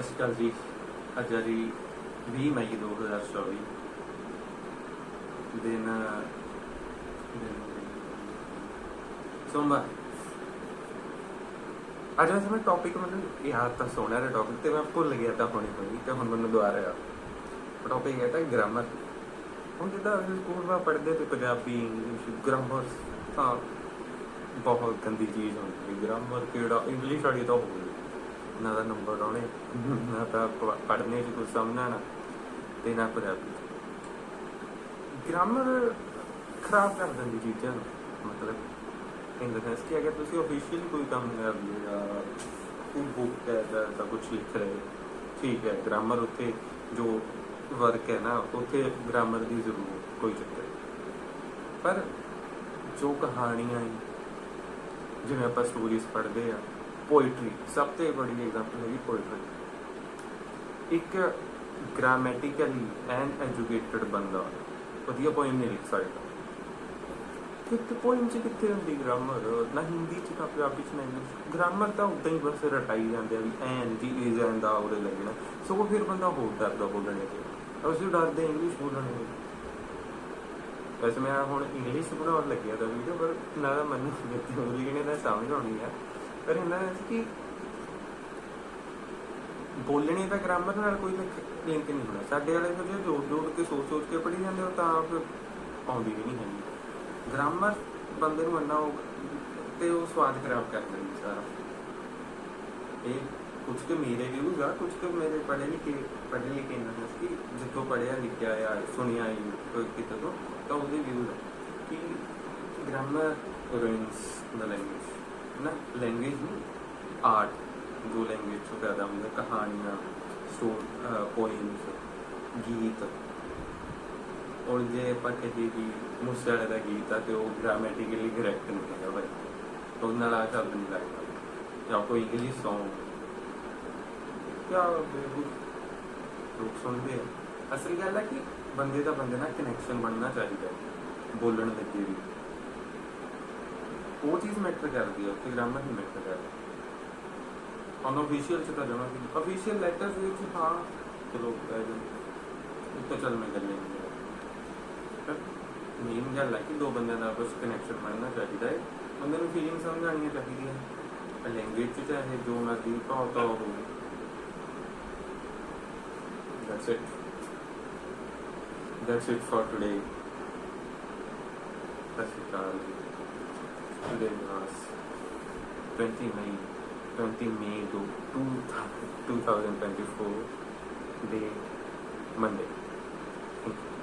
ਸਤਿ ਸ਼੍ਰੀ ਅਕਾਲ ਜੀ। ਅੱਜ ਹੈ ਜੀ 20 ਮਈ 2024 ਦਿਨ ਸੋਮਵਾਰ। ਅੱਜ ਵੈਸੇ ਮੈਂ ਟੌਪਿਕ ਮੈਨੂੰ ਯਾਦ ਤਾਂ ਸੋਹਣਾ ਰਿਹਾ ਟੌਪਿਕ ਤੇ ਮੈਂ ਭੁੱਲ ਗਿਆ ਤਾਂ ਹੁਣੇ ਹੋਈ ਤੇ ਹੁਣ ਮੈਨੂੰ ਦੁਬਾਰਾ ਆ ਟੌਪਿਕ ਹੈ ਤਾਂ ਗ੍ਰਾਮਰ ਹੁਣ ਜਿੱਦਾਂ ਅਸੀਂ ਸਕੂਲ ਵਿੱਚ ਪੜ੍ਹਦੇ ਤੇ ਪੰਜਾਬੀ ਇੰਗਲਿਸ਼ ਗ੍ਰਾਮਰ ਤਾਂ ਬਹੁਤ ਗੰਦੀ ਚੀਜ਼ ਹੁੰਦੀ ਗ੍ਰਾਮਰ ਕਿਹੜਾ ਇੰਗਲਿਸ਼ ਵਾਲੀ ਤਾਂ ਹੋਈ ਨਾ ਤਾਂ ਨੰਬਰ ਆਉਣੇ ਨਾ ਤਾਂ ਪੜ੍ਹਨੇ 'ਚ ਕੁਝ ਸਮਝਣਾ ਨਾ, ਤੇ ਨਾ ਪੰਜਾਬੀ ਗ੍ਰਾਮਰ ਖਰਾਬ ਕਰ ਦਿੰਦੀ ਚੀਜ਼ਾਂ ਨੂੰ, ਮਤਲਬ ਇਨ ਦਾ ਸੈਂਸ ਕਿ ਅਗਰ ਤੁਸੀਂ ਅਫੀਸ਼ੀਅਲੀ ਕੋਈ ਕੰਮ ਕਰ ਰਹੇ ਜਾਂ ਕੋਈ ਬੁੱਕ ਹੈ ਜਾਂ ਤਾਂ ਕੁਝ ਲਿਖ ਰਹੇ ਠੀਕ ਹੈ ਗ੍ਰਾਮਰ ਉੱਥੇ ਜੋ ਵਰਕ ਹੈ ਨਾ, ਉੱਥੇ ਗ੍ਰਾਮਰ ਦੀ ਜ਼ਰੂਰ ਕੋਈ ਚੱਕਰ ਪਰ ਜੋ ਕਹਾਣੀਆਂ ਹੈ ਜਿਵੇਂ ਆਪਾਂ ਸਟੋਰੀਜ਼ ਪੜ੍ਹਦੇ ਆ ਪੋਇਟਰੀ ਸਭ ਤੋਂ ਬੜੀ ਐਗਜ਼ਾਮਪਲ ਹੈਗੀ ਪੋਇਟਰੀ ਇੱਕ ਗ੍ਰਾਮੈਟਿਕਲੀ ਐਂਡ ਐਜੂਕੇਟਡ ਬੰਦਾ, ਵਧੀਆ ਪੋਇਮ ਨਹੀਂ ਲਿਖ ਸਕਦਾ। ਕਿਤੇ ਪੋਇਮ ਚ ਕਿੱਥੇ ਹੁੰਦੀ ਗ੍ਰਾਮਰ ਨਾ ਹਿੰਦੀ ਚ, ਨਾ ਪੰਜਾਬੀ ਚ, ਨਾ ਇੰਗਲਿਸ਼ ਗ੍ਰਾਮਰ ਤਾਂ ਉਦਾਂ ਹੀ ਬਸ ਰਟਾਈ ਜਾਂਦੇ ਆ ਵੀ ਐਨ ਜੀ ਇਜ਼ ਐਨ ਦਾ ਉਹਦੇ ਲੱਗਣਾ। ਸੋ ਫਿਰ ਬੰਦਾ ਹੋਰ ਡਰਦਾ ਬੋਲਣ ਤੇ ਅਸੀਂ ਡਰਦੇ ਇੰਗਲਿਸ਼ ਬੋਲਣ ਤੋਂ। ਵੈਸੇ ਮੈਂ ਹੁਣ ਇੰਗਲਿਸ਼ ਬਣਾਉਣ ਲੱਗਿਆ ਤਾਂ ਵੀਡੀਓ, ਪਰ ਨਾ ਤਾਂ ਮੈਨੂੰ ਜਿੱਥੇ ਲਿਖਣੇ ਦਾ ਸਮਝ ਆਉਣੀ ਆ ਪਰ ਇਹਨਾਂ ਨੇ ਕਿ ਬੋਲਣੇ ਦਾ ਗ੍ਰਾਮਰ ਨਾਲ ਕੋਈ ਲਿੰਕ ਨਹੀਂ ਹੋਣਾ ਸਾਡੇ ਵਾਲੇ ਫਿਰ ਜੋੜ ਜੋੜ ਕੇ ਸੋਚ ਸੋਚ ਕੇ ਪੜ੍ਹੀ ਜਾਂਦੇ ਹੋ ਤਾਂ ਫਿਰ ਆਉਂਦੀ ਵੀ ਨਹੀਂ ਹੈਗੀ। ਗ੍ਰਾਮਰ ਬੰਦੇ ਨੂੰ ਅੰਨਾ ਤੇ ਉਹ ਸਵਾਦ ਖਰਾਬ ਕਰ ਦਿੰਦੀ ਸਾਰਾ। ਇਹ ਕੁਝ ਤੇ ਮੇਰੇ ਵਿਊਜ਼ ਆ ਕੁਝ ਤੇ ਮੇਰੇ ਪੜ੍ਹੇ ਲਿਖੇ ਪੜ੍ਹੇ ਲਿਖੇ ਇਹਨਾਂ ਨੇ ਕਿ ਜਿੱਥੋਂ ਪੜ੍ਹਿਆ, ਲਿਖਿਆ ਆ, ਸੁਣਿਆ ਹੀ ਕੋਈ ਕਿਤੇ ਤੋਂ, ਤਾਂ ਉਹਦੇ ਵਿਊਜ਼ ਆ। ਕਿ ਗ੍ਰਾਮਰ ਰੂਇਨਸ ਦਾ ਲੈਂਗੁਏਜ ਨਾ ਲੈਂਗੁਏਜ ਨੂੰ ਆਰਟ ਜੋ ਲੈਂਗੁਏਜ ਤੋਂ ਪੈਦਾ ਹੁੰਦਾ, ਕਹਾਣੀਆਂ, ਸਟੋਰ ਪੋਇਮਸ ਗੀਤ। ਔਰ ਜੇ ਆਪਾਂ ਕਹੀਏ ਕਿ ਮੂਸੇ ਦਾ ਗੀਤ ਆ ਤੇ ਉਹ ਗ੍ਰਾਮੈਟਿਕਲੀ ਕਰੈਕਟ ਨਹੀਂ ਹੈਗਾ ਭਾਈ ਉਹਦੇ ਨਾਲ ਆ ਸ਼ਬਦ ਨਹੀਂ ਲੱਗਦਾ। ਜਾਂ ਕੋਈ ਇੰਗਲਿਸ਼ Song ਜਾਂ। ਬੇਵਕੂਫ ਲੋਕ ਸੁਣਦੇ ਆ। ਅਸਲ ਗੱਲ ਹੈ ਕਿ ਬੰਦੇ ਦਾ ਬੰਦੇ ਨਾਲ ਕਨੈਕਸ਼ਨ ਬਣਨਾ ਚਾਹੀਦਾ ਬੋਲਣ ਲੱਗੇ ਵੀ। ਉਹ ਚੀਜ਼ ਮੈਟਰ ਕਰਦੀ ਹੈ ਉੱਥੇ ਗ੍ਰਾਮਰ ਨਹੀਂ ਮੈਟਰ ਕਰਦਾ। ਅਨਅਫੀਸ਼ੀਅਲ ਚ ਤਾਂ ਜਮਾ ਸੀ ਅਫੀਸ਼ੀਅਲ ਲੈਟਰਸ ਵਿੱਚ ਹਾਂ ਚਲੋ ਉੱਤੇ ਚੱਲ ਮੈਂ ਕਰ ਲੈਂਗੇ ਮੇਨ ਗੱਲ ਹੈ ਕਿ ਦੋ ਬੰਦਿਆਂ ਦਾ ਆਪਸ ਕਨੈਕਸ਼ਨ ਬਣਨਾ ਚਾਹੀਦਾ ਹੈ। ਬੰਦੇ ਨੂੰ ਫੀਲਿੰਗ ਸਮਝਾਉਣੀਆਂ ਚਾਹੀਦੀਆਂ ਲੈਂਗੁਏਜ ਚ ਚਾਹੇ ਜੋ ਮਰਜ਼ੀ ਭਾਵ ਤਾਂ ਹੋਵੇ। That's it. That's it for today. ਸਤਿ ਸ਼੍ਰੀ ਅਕਾਲ was 20 May 20 May to 2024 day Monday. Thank you.